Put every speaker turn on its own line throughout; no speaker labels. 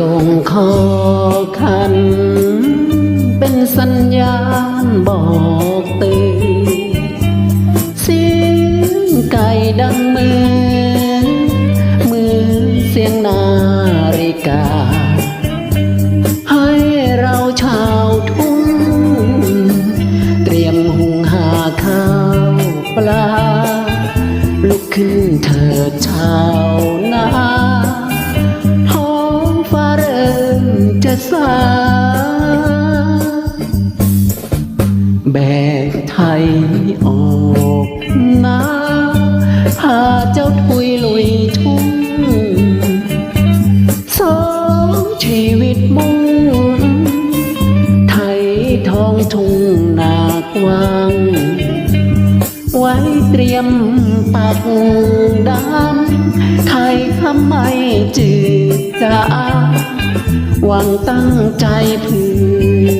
กงคอคัน เป็นสัญญาณบอกเตือนเสียงไก่ดังมือ มือเสียงนาฬิกา ให้เราชาวทุ่ง เตรียมหุงหาข้าวปลา ลุกขึ้นเถิดชาวนา ไทยออกนาพาเจ้าทุยลุยทุ่งสองชีวิตมุ่งไทยทองทุ่งนากวางไว้เตรียมปักดำไทยทำไมจืดจางหวังตั้งใจเพื่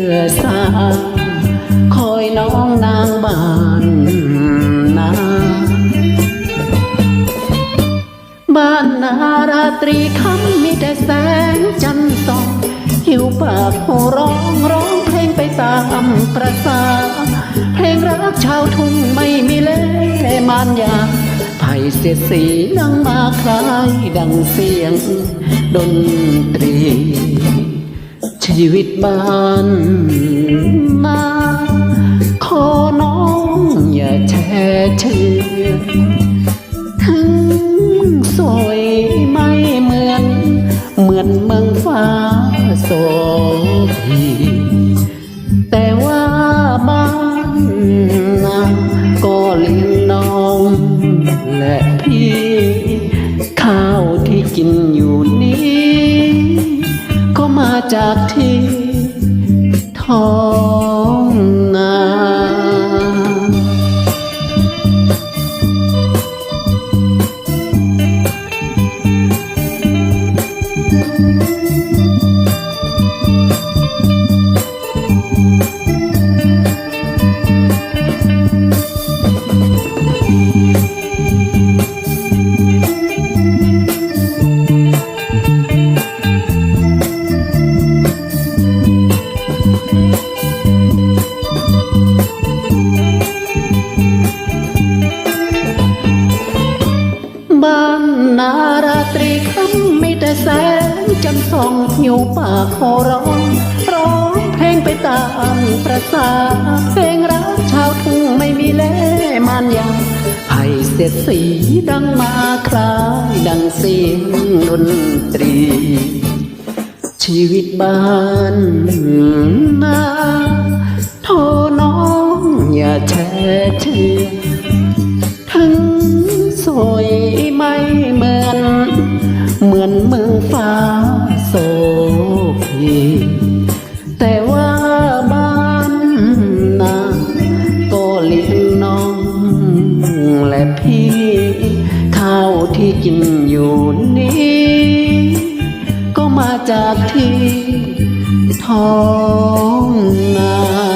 อสร้าง คอยน้องนางบ้านนาบ้านนาราตรีคำมีแต่แสงจันทร์ส่อง หิวปากโหร้องร้องเพลงไปตามประสา เพลงรักชาวทุ่งไม่มีเล่มานยาไผ่เสียดสีดังมาคล้ายดังเสียงดนตรี ชีวิตบ้านนาขอน้องอย่าแช่เชื่อถึงสวยไม่เหมือน เหมือนเมืองฟ้าโสพีแต่ว่าบ้านนาก็เลี้ยงน้องและพี่ ข้าวที่กินอยู่ จากที่ท้อง ตรีคำไม่แต่แสงจันทร์ส่องหิวปากขอร้องร้องเพลงไปตามประสาเพลงรักชาวทุ่งไม่มีเล่มานยาไผ่เสียดสีดังมาคลายดังเสียงดนตรี ชีวิตบ้านนาโทน้องอย่าแช่เชื่อ เหมือนเมืองฟ้าโสพีแต่ว่าบ้านนาก็เลี้ยงน้องและพี่ข้าวที่กินอยู่นี้ ก็มาจากที่ท้องนา